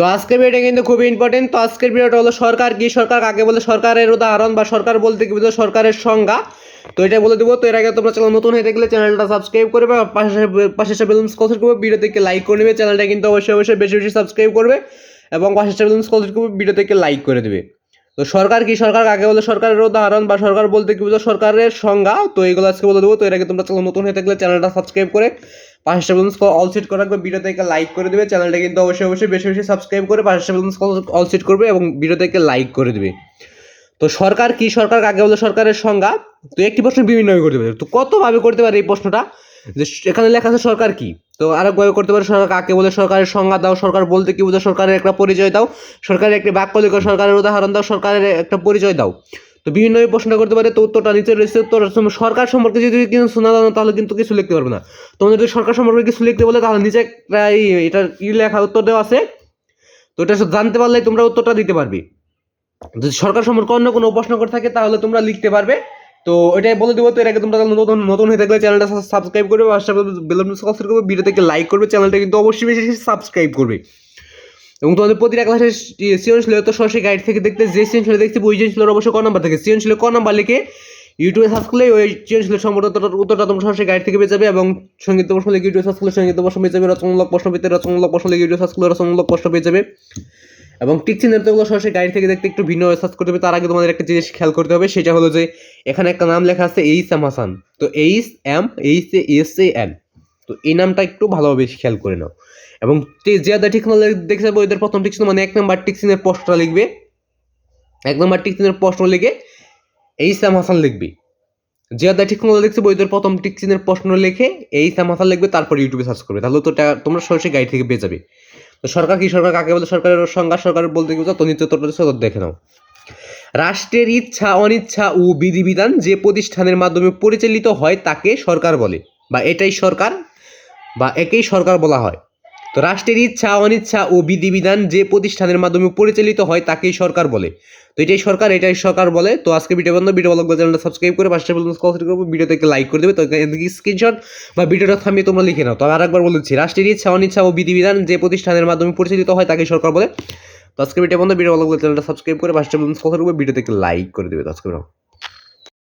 তো আজকের ভিডিওটা কিন্তু খুবই ইম্পর্টেন্ট তো আজকের ভিডিওটা হলো সরকার কি? সরকার কাকে বলে? সরকারের উদাহরণ বা সরকার বলতে কি বলতে সরকারের সংজ্ঞা। তো এটা বলে দেবো। তো এর আগে তোমরা চ্যানেল নতুন হয়ে থাকলে চ্যানেলটা সাবস্ক্রাইব করবে পাশে পাশে বেলুন কলসেট করবে ভিডিও থেকে লাইক করে নেবে। চ্যানেলটা কিন্তু অবশ্যই অবশ্যই বেশি বেশি সাবস্ক্রাইব করবে এবং পাশে বেলুন কলসেট করবে থেকে লাইক করে দেবে। তো সরকার কি সরকার আগে বলে সরকারের উদাহরণ বা সরকার বলতে কি বুঝো সরকারের সংজ্ঞা, তো এগুলো আজকে বলে দেবো। তো এর আগে তোমরা চ্যানেল নতুন হয়ে থাকলে চ্যানেলটা সাবস্ক্রাইব করে পাঁচটা বেলুন্স অল সেট করে রাখবে। ভিডিও থেকে লাইক করে দেবে। চ্যানেলটা কিন্তু অবশ্যই অবশ্যই বেশি বেশি সাবস্ক্রাইব করে পাঁচটা বেলুন্স অল সেট করবে এবং ভিডিও থেকে লাইক করে দেবে। তো সরকার কি সরকার আগে বলে সরকারের সংজ্ঞা? তো একটি প্রশ্ন বিভিন্নভাবে করতে পারে। তো কতভাবে করতে পারে এই প্রশ্নটা? যে এখানে লেখা আছে সরকার কি? তো আরেকভাবে করতে পারে, সরকার কাকে বলে? সরকারের সংজ্ঞা দাও, সরকার বলতে কি বোঝো সরকারের একটা পরিচয় দাও, সরকারের একটি বাক্য লিখো, সরকারের উদাহরণ দাও, সরকারের একটা পরিচয় দাও। তো বিভিন্ন প্রশ্ন করতে পারে, তো উত্তরটা নিচে রয়েছে, উত্তর সরকার সম্পর্কে যদি কিছু শোনা জানো তাহলে কিন্তু কিছু লিখতে পারবে না। তোমাদের যদি সরকার সম্পর্কে কিছু লিখতে বলে, তাহলে নিচে একটা এটা ই লেখা উত্তর দেওয়া আছে? তো এটা জানতে পারলে তোমরা উত্তরটা দিতে পারবে। যদি সরকার সম্পর্কে অন্য কোনো প্রশ্ন করে থাকে, তাহলে তোমরা লিখতে পারবে। তো এটাই বলে দেবো, তো এর আগে তোমরা নতুন নতুন হয়ে থাকলে চ্যানেলটা সাবস্ক্রাইব করবে পাশে সাবস্ক্রাইব করবে থেকে লাইক করবে, চ্যানেলটা কিন্তু অবশ্যই বেশি সাবস্ক্রাইব করবে। এবং তোমাদের প্রতিটা ক্লাসের সৃজনশীল তো সরাসরি গাইড থেকে দেখতে, যে সৃজনশীল দেখতে ওই সৃজনশীলের অবশ্যই ক নাম্বার থাকে। সৃজনশীল ক নাম্বার লিখে ইউটিউবে সার্চ করলে ওই সৃজনশীলের সম্পর্কে উত্তরটা তোমরা সরাসরি গাইড থেকে পেয়ে যাবে, এবং সংগীত প্রশ্ন লিখে ইউটিউবে সার্চ করলে সংগীত প্রশ্ন পেয়ে যাবে, রচনামূলক প্রশ্ন পেতে রচনামূলক প্রশ্ন লিখে ইউটিউবে সার্চ করলে রচনামূলক প্রশ্ন পেয়ে যাবে। এবং টিক চিহ্নের তোগুলো সরাসরি গাড়ি থেকে দেখতে একটু ভিন্ন সার্চ করতে হবে। তার আগে তোমাদের একটা জিনিস খেয়াল করতে হবে, সেটা হলো যে এখানে একটা নাম লেখা আছে এইচ এম হাসান। তো H M, H A, S A, N. তো এই নামটা একটু ভালোভাবে খেয়াল করে নাও। এবং যে ঠিক দেখে যাবে ওদের প্রথম চিহ্ন মানে এক নম্বর টিক চিহ্নের লিখবে। এক নম্বর টিক চিহ্নের প্রশ্ন লিখে এইচ এম হাসান লিখবে। যে আদা ঠিক দেখছে বইদের প্রথম টিক চিহ্নের প্রশ্ন লিখে এই সাম হাসান লিখবে, তারপর ইউটিউবে সার্চ করবে। তাহলে তো তোমরা সরাসরি গাইড থেকে পেয়ে যাবে। তো সরকার কি সরকার কাকে বলে সরকারের সংজ্ঞা, সরকার বলতে কি বোঝায়? তো নিত্য তত্ত্ব দেখে নাও। রাষ্ট্রের ইচ্ছা, অনিচ্ছা ও বিধিবিধান যে প্রতিষ্ঠানের মাধ্যমে পরিচালিত হয় তাকে সরকার বলে, বা এটাই সরকার, বা একেই সরকার বলা হয়। তো রাষ্ট্রের ইচ্ছা, অনিচ্ছা ও বিধিবিধান যে প্রতিষ্ঠানের মাধ্যমে পরিচালিত হয় তাকেই সরকার বলে। তো এটাই সরকার এটাই সরকার বলে। তো আজকে ভিডিও বন্ধ ভিডিও ভালো চ্যানেলটা সাবস্ক্রাইব করে পাশে বলুন কমেন্ট করব ভিডিও থেকে লাইক করে দেবে। তো স্ক্রিনশট বা ভিডিওটা থামিয়ে তোমরা লিখে নাও। তো আর একবার বলেছি, রাষ্ট্রের ইচ্ছা, অনিচ্ছা ও বিধিবিধান যে প্রতিষ্ঠানের মাধ্যমে পরিচালিত হয় তাকেই সরকার বলে। তো আজকে ভিডিও বন্ধ ভিডিও ভালো চ্যানেলটা সাবস্ক্রাইব করে পাশে বলুন কমেন্ট করব ভিডিও থেকে লাইক করে দেবে। তো আজকে